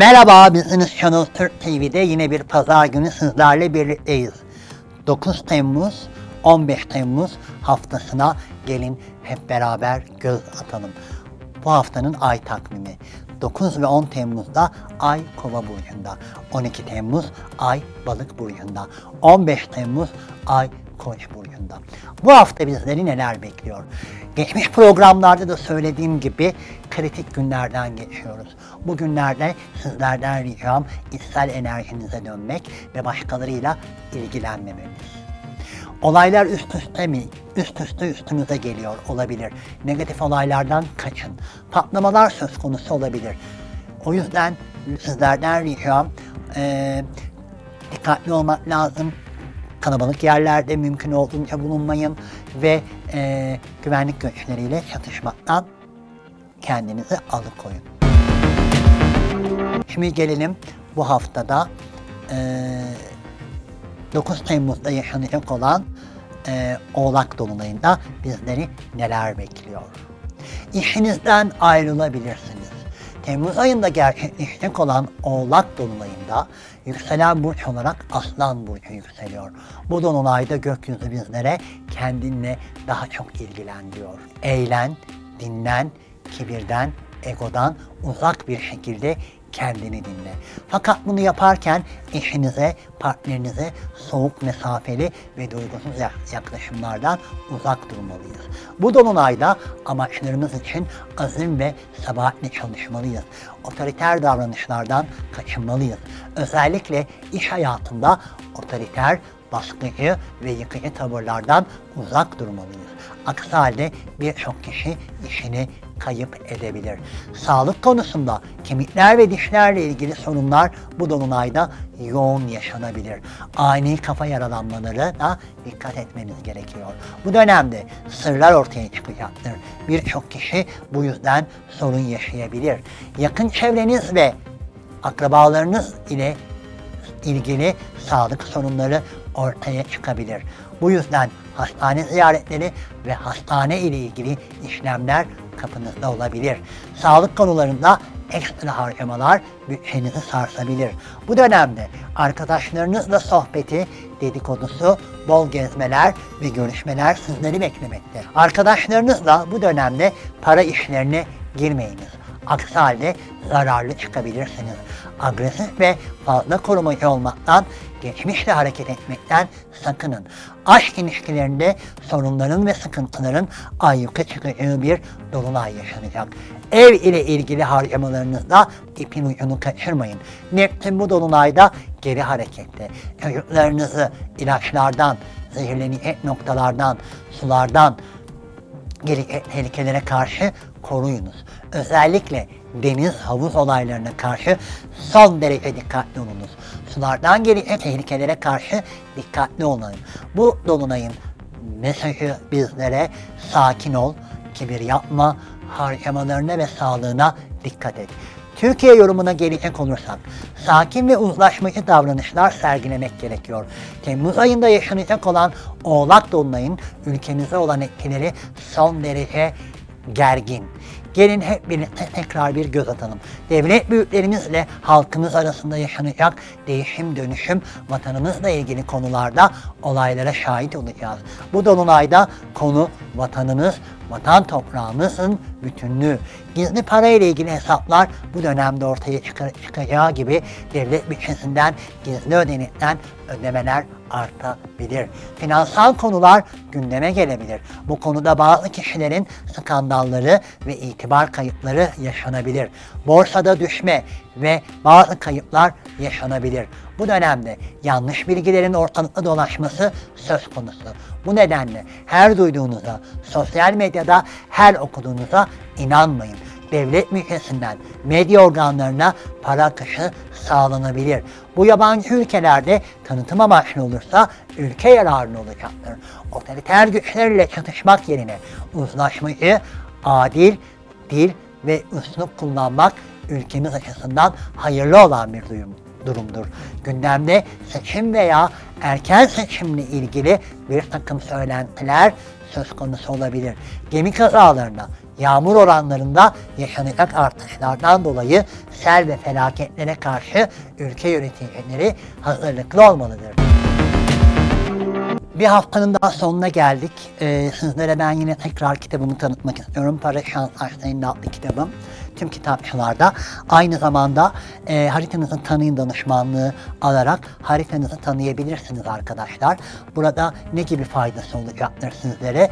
Merhaba, Business Channel Türk TV'de yine bir pazar günü sizlerle birlikteyiz. 9 Temmuz, 15 Temmuz haftasına gelin hep beraber göz atalım. Bu haftanın ay takvimi. 9 ve 10 Temmuz'da Ay Kova burcunda. 12 Temmuz Ay Balık burcunda. 15 Temmuz Ay Koç burcunda. Bu hafta bizleri neler bekliyor? Geçmiş programlarda da söylediğim gibi kritik günlerden geçiyoruz. Bu günlerde sizlerden ricam içsel enerjinize dönmek ve başkalarıyla ilgilenmemeniz. Olaylar üst üste mi? Üst üste üstünüze geliyor olabilir. Negatif olaylardan kaçın. Patlamalar söz konusu olabilir. O yüzden sizlerden ricam eee, dikkatli olmak lazım. Kalabalık yerlerde mümkün olduğunca bulunmayın ve eee, güvenlik güçleriyle çatışmaktan kendinizi alıkoyun. Şimdi gelelim bu haftada eee 9 Temmuz'da yaşanacak olan eee, Oğlak Dolunay'ında bizleri neler bekliyor? İşinizden ayrılabilirsiniz. Temmuz ayında gerçekleşecek olan Oğlak Dolunay'ında yükselen burç olarak Aslan Burcu yükseliyor. Bu Dolunay'da gökyüzü bizlere kendinle daha çok ilgilen diyor. Eğlen, dinlen, kibirden, egodan uzak bir şekilde kendini dinle. Fakat bunu yaparken eşinize, partnerinize soğuk, mesafeli ve duygusuz yak- yaklaşımlardan uzak durmalıyız. Bu dolunayda amaçlarımız için azim ve sebatle çalışmalıyız. Otoriter davranışlardan kaçınmalıyız. Özellikle iş hayatında otoriter, baskıcı ve yıkıcı tavırlardan uzak durmalıyız. Aksi halde birçok kişi işini kayıp edebilir. Sağlık konusunda kemikler ve dişlerle ilgili sorunlar bu dolunayda yoğun yaşanabilir. Ani kafa yaralanmaları da dikkat etmeniz gerekiyor. Bu dönemde sırlar ortaya çıkacaktır. Birçok kişi bu yüzden sorun yaşayabilir. Yakın çevreniz ve akrabalarınız ile ilgili sağlık sorunları ortaya çıkabilir. Bu yüzden hastane ziyaretleri ve hastane ile ilgili işlemler kapınızda olabilir. Sağlık konularında ekstra harcamalar bütçenizi sarsabilir. Bu dönemde arkadaşlarınızla sohbeti, dedikodusu, bol gezmeler ve görüşmeler sizleri beklemekte. Arkadaşlarınızla bu dönemde para işlerine girmeyiniz. Aksi halde zararlı çıkabilirsiniz. Agresif ve fazla korumacı olmaktan, geçmişle hareket etmekten sakının. Aşk ilişkilerinde sorunların ve sıkıntıların ayyuka çıkacağı bir dolunay yaşanacak. Ev ile ilgili harcamalarınızda ipin ucunu kaçırmayın. Neptün bu dolunayda geri harekette. Çocuklarınızı ilaçlardan, zehirlenecek noktalardan, sulardan, tehlikelere karşı koruyunuz. Özellikle deniz havuz olaylarına karşı son derece dikkatli olunuz. Sulardan gelecek tehlikelere karşı dikkatli olun. Bu dolunayın mesajı bizlere sakin ol, kibir yapma, harcamalarına ve sağlığına dikkat et. Türkiye yorumuna gelecek olursak, sakin ve uzlaşmacı davranışlar sergilemek gerekiyor. Temmuz ayında yaşanacak olan Oğlak Dolunay'ın ülkemize olan etkileri son derece gergin. Gelin hep birlikte tekrar bir göz atalım. Devlet büyüklerimizle halkımız arasında yaşanacak değişim dönüşüm vatanımızla ilgili konularda olaylara şahit olacağız. Bu dolunayda konu vatanımız, vatan toprağımızın bütünlüğü. Gizli para ile ilgili hesaplar bu dönemde ortaya çıkacağı gibi devlet bütçesinden gizli ödenekten ödemeler artabilir. Finansal konular gündeme gelebilir. Bu konuda bazı kişilerin skandalları ve itibar kayıpları yaşanabilir. Borsada düşme ve bazı kayıplar yaşanabilir. Bu dönemde yanlış bilgilerin ortalıkta dolaşması söz konusu. Bu nedenle her duyduğunuza, sosyal medyada her okuduğunuza inanmayın devlet müjdesinden medya organlarına para akışı sağlanabilir. Bu yabancı ülkelerde tanıtım amaçlı olursa ülke yararına olacaktır. Otoriter güçlerle çatışmak yerine uzlaşmacı, adil, dil ve üslup kullanmak ülkemiz açısından hayırlı olan bir duyum durumdur. Gündemde seçim veya erken seçimle ilgili bir takım söylentiler söz konusu olabilir. Gemi kazalarında, yağmur oranlarında yaşanacak artışlardan dolayı sel ve felaketlere karşı ülke yöneticileri hazırlıklı olmalıdır. Bir haftanın daha sonuna geldik. Ee, sizlere ben yine tekrar kitabımı tanıtmak istiyorum. Para Şans Aşkları'nın adlı kitabım. Tüm kitapçılarda. Aynı zamanda e, haritanızı tanıyın danışmanlığı alarak haritanızı tanıyabilirsiniz arkadaşlar. Burada ne gibi faydası olacaktır sizlere?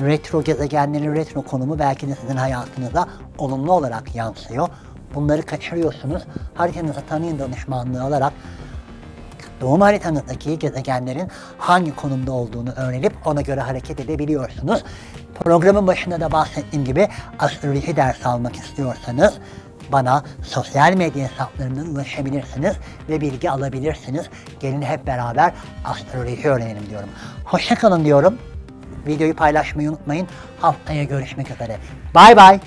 Retro gezegenlerin retro konumu belki de sizin hayatınıza olumlu olarak yansıyor. Bunları kaçırıyorsunuz. Haritanızı tanıyın danışmanlığı alarak doğum haritanızdaki gezegenlerin hangi konumda olduğunu öğrenip ona göre hareket edebiliyorsunuz. Programın başında da bahsettiğim gibi astroloji dersi almak istiyorsanız bana sosyal medya hesaplarından ulaşabilirsiniz ve bilgi alabilirsiniz. Gelin hep beraber astroloji öğrenelim diyorum. Hoşçakalın diyorum. Videoyu paylaşmayı unutmayın. Haftaya görüşmek üzere. Bay bay.